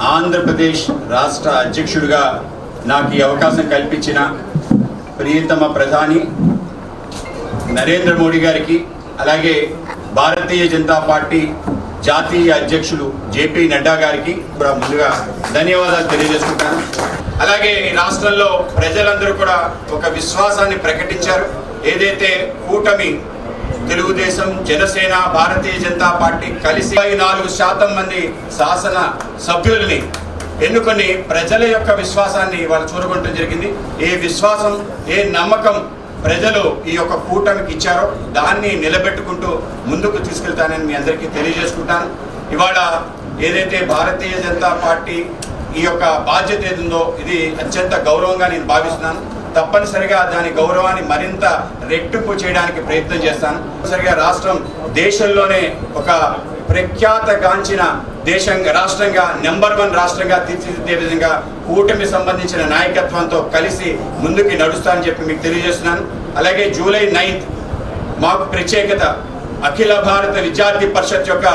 ఆంధ్రప్రదేశ్ రాష్ట్ర అధ్యక్షుడిగా నాకు ఈ అవకాశం కల్పించిన ప్రియతమ ప్రధాని నరేంద్ర మోడీ గారికి అలాగే భారతీయ జనతా పార్టీ జాతీయ అధ్యక్షులు జేపీ నడ్డా గారికి కూడా ముందుగా ధన్యవాదాలు తెలియజేసుకుంటాను. అలాగే ఈ రాష్ట్రంలో ప్రజలందరూ కూడా ఒక విశ్వాసాన్ని ప్రకటించారు. ఏదైతే కూటమి తెలుగుదేశం జనసేన భారతీయ జనతా పార్టీ కలిసి ఇరవై నాలుగు శాతం మంది శాసన సభ్యుల్ని ఎన్నుకొని ప్రజల యొక్క విశ్వాసాన్ని వాళ్ళు చూరగొట్టడం జరిగింది. ఏ విశ్వాసం ఏ నమ్మకం ప్రజలు ఈ యొక్క కూటమికి ఇచ్చారో దాన్ని నిలబెట్టుకుంటూ ముందుకు తీసుకెళ్తానని మీ అందరికీ తెలియజేసుకుంటాను. ఇవాళ ఏదైతే భారతీయ జనతా పార్టీ ఈ యొక్క బాధ్యత ఏదుందో ఇది అత్యంత గౌరవంగా నేను భావిస్తున్నాను. తప్పనిసరిగా దాని గౌరవాన్ని మరింత రెట్టింపు చేయడానికి ప్రయత్నం చేస్తాను. తప్పనిసరిగా రాష్ట్రం దేశంలోనే ఒక ప్రఖ్యాతగాంచిన దేశంగా రాష్ట్రంగా నెంబర్ వన్ రాష్ట్రంగా తీర్చిదిద్దే విధంగా కూటమి సంబంధించిన నాయకత్వంతో కలిసి ముందుకి నడుస్తానని చెప్పి మీకు తెలియజేస్తున్నాను. అలాగే జూలై నైన్త్ మాకు ప్రత్యేకత అఖిల భారత విద్యార్థి పరిషత్ యొక్క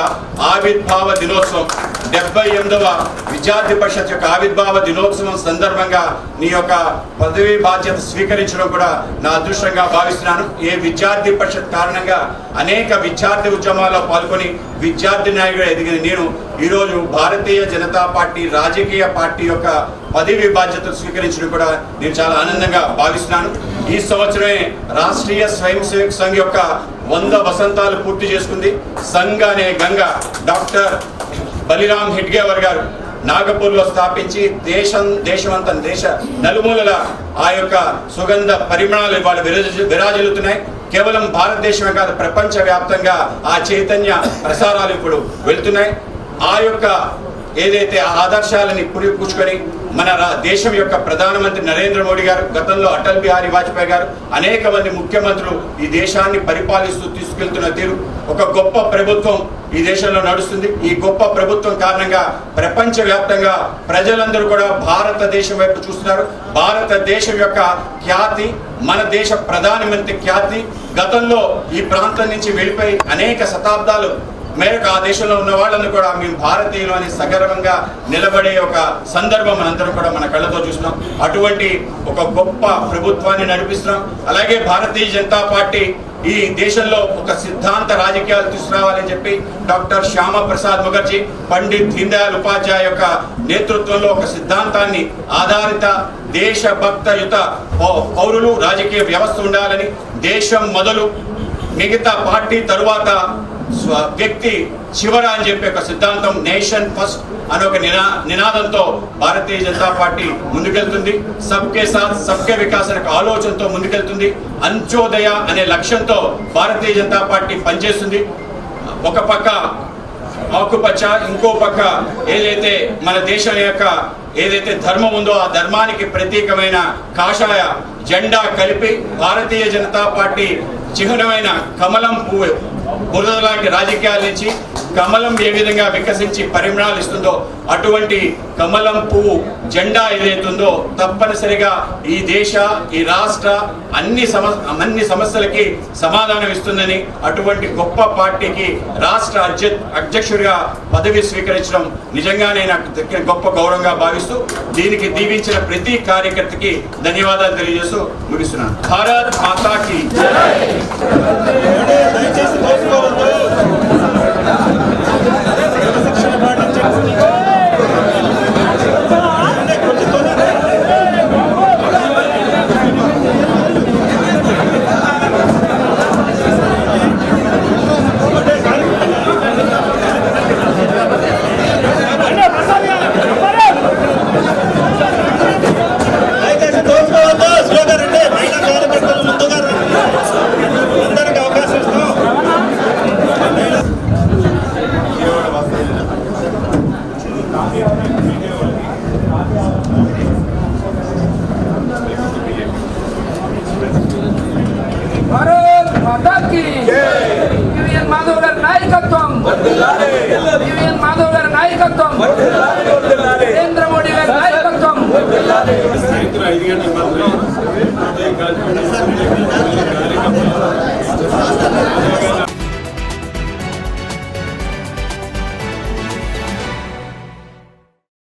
ఆవిర్భావ దినోత్సవం. డెబ్బై ఎనిమిదవ విద్యార్థి పరిషత్ యొక్క ఆవిర్భావ దినోత్సవం సందర్భంగా నీ యొక్క పదవీ బాధ్యత స్వీకరించడం కూడా నా అదృష్టంగా భావిస్తున్నాను. ఏ విద్యార్థి పరిషత్ కారణంగా అనేక విద్యార్థి ఉద్యమాల్లో పాల్గొని విద్యార్థి నాయకుడు ఎదిగిన నేను ఈరోజు భారతీయ జనతా పార్టీ రాజకీయ పార్టీ యొక్క పదవి బాధ్యతలు స్వీకరించడం కూడా నేను చాలా ఆనందంగా భావిస్తున్నాను. ఈ సంవత్సరమే రాష్ట్రీయ స్వయం సేవక్ సంఘ్ యొక్క వంద వసంతాలు పూర్తి చేసుకుంది. సంఘ్ అనే గంగ డాక్టర్ బలిరామ్ హెడ్గేవర్ గారు నాగపూర్లో స్థాపించి దేశం దేశమంతా దేశ నలుమూలల ఆ యొక్క సుగంధ పరిమళాలు ఇవాళ విరాజిల్లుతున్నాయి. కేవలం భారతదేశమే కాదు ప్రపంచ వ్యాప్తంగా ఆ చైతన్య ప్రసారాలు ఇప్పుడు వెళ్తున్నాయి. ఆ యొక్క ఏదైతే ఆ ఆదర్శాలని పురిపుచ్చుకొని మన రా- దేశం యొక్క ప్రధానమంత్రి నరేంద్ర మోడీ గారు గతంలో అటల్ బిహారీ వాజ్పేయి గారు అనేక మంది ముఖ్యమంత్రులు ఈ దేశాన్ని పరిపాలిస్తూ తీసుకెళ్తున్న తీరు ఒక గొప్ప ప్రభుత్వం ఈ దేశంలో నడుస్తుంది. ఈ గొప్ప ప్రభుత్వం కారణంగా ప్రపంచవ్యాప్తంగా ప్రజలందరూ కూడా భారతదేశం వైపు చూస్తున్నారు. భారతదేశం యొక్క ఖ్యాతి మన దేశ ప్రధానమంత్రి ఖ్యాతి గతంలో ఈ ప్రాంతం నుంచి వెళ్ళిపోయి అనేక శతాబ్దాలు మేరకు ఆ దేశంలో ఉన్న వాళ్ళని కూడా మేము భారతీయులు అని సగర్వంగా నిలబడే ఒక సందర్భం మనందరం కూడా మన కళ్ళతో చూస్తున్నాం. అటువంటి ఒక గొప్ప ప్రభుత్వాన్ని నడిపిస్తున్నాం. అలాగే భారతీయ జనతా పార్టీ ఈ దేశంలో ఒక సిద్ధాంత రాజకీయాలు తీసుకురావాలని చెప్పి డాక్టర్ శ్యామ ప్రసాద్ ముఖర్జీ పండిత్ దీన్ దయాళ్ ఉపాధ్యాయ యొక్క నేతృత్వంలో ఒక సిద్ధాంతాన్ని ఆధారిత దేశభక్తయుత యుత పౌరులు రాజకీయ వ్యవస్థ ఉండాలని దేశం మొదలు మిగతా పార్టీ తరువాత వ్యక్తి చివర అని చెప్పి ఒక సిద్ధాంతం నేషన్ ఫస్ట్ అనే ఒక నినా నినాదంతో భారతీయ జనతా పార్టీ ముందుకెళ్తుంది. సబ్కే సాత్ సబ్కే వికాస్ అనే ఆలోచనతో ముందుకెళ్తుంది. అంత్యోదయ అనే లక్ష్యంతో భారతీయ జనతా పార్టీ పనిచేస్తుంది. ఒక పక్క ఆకుపచ్చ ఇంకో పక్క ఏదైతే మన దేశం యొక్క ఏదైతే ధర్మం ఉందో ఆ ధర్మానికి ప్రతీకమైన కాషాయ జెండా కలిపి భారతీయ జనతా పార్టీ చిహ్నమైన కమలం పువ్వు బురద లాంటి రాజకీయాల నుంచి కమలం ఏ విధంగా వికసించి పరిమాణాలు ఇస్తుందో అటువంటి కమలం పువ్వు జెండా ఏదైతుందో తప్పనిసరిగా ఈ దేశ ఈ రాష్ట్ర అన్ని సమ అన్ని సమస్యలకి సమాధానం ఇస్తుందని అటువంటి గొప్ప పార్టీకి రాష్ట్ర అధ్య అధ్యక్షుడిగా పదవి స్వీకరించడం నిజంగానే నాకు దక్కిన గొప్ప గౌరవంగా భావిస్తూ దీనికి దీవించిన ప్రతి కార్యకర్తకి ధన్యవాదాలు తెలియజేస్తూ ముగిస్తున్నాను. భారత్ మాతాకి మాధవ్ గారి నాయకత్వం నరేంద్ర మోడీ గారి నాయకత్వం ఐదు గంటల కార్యక్రమం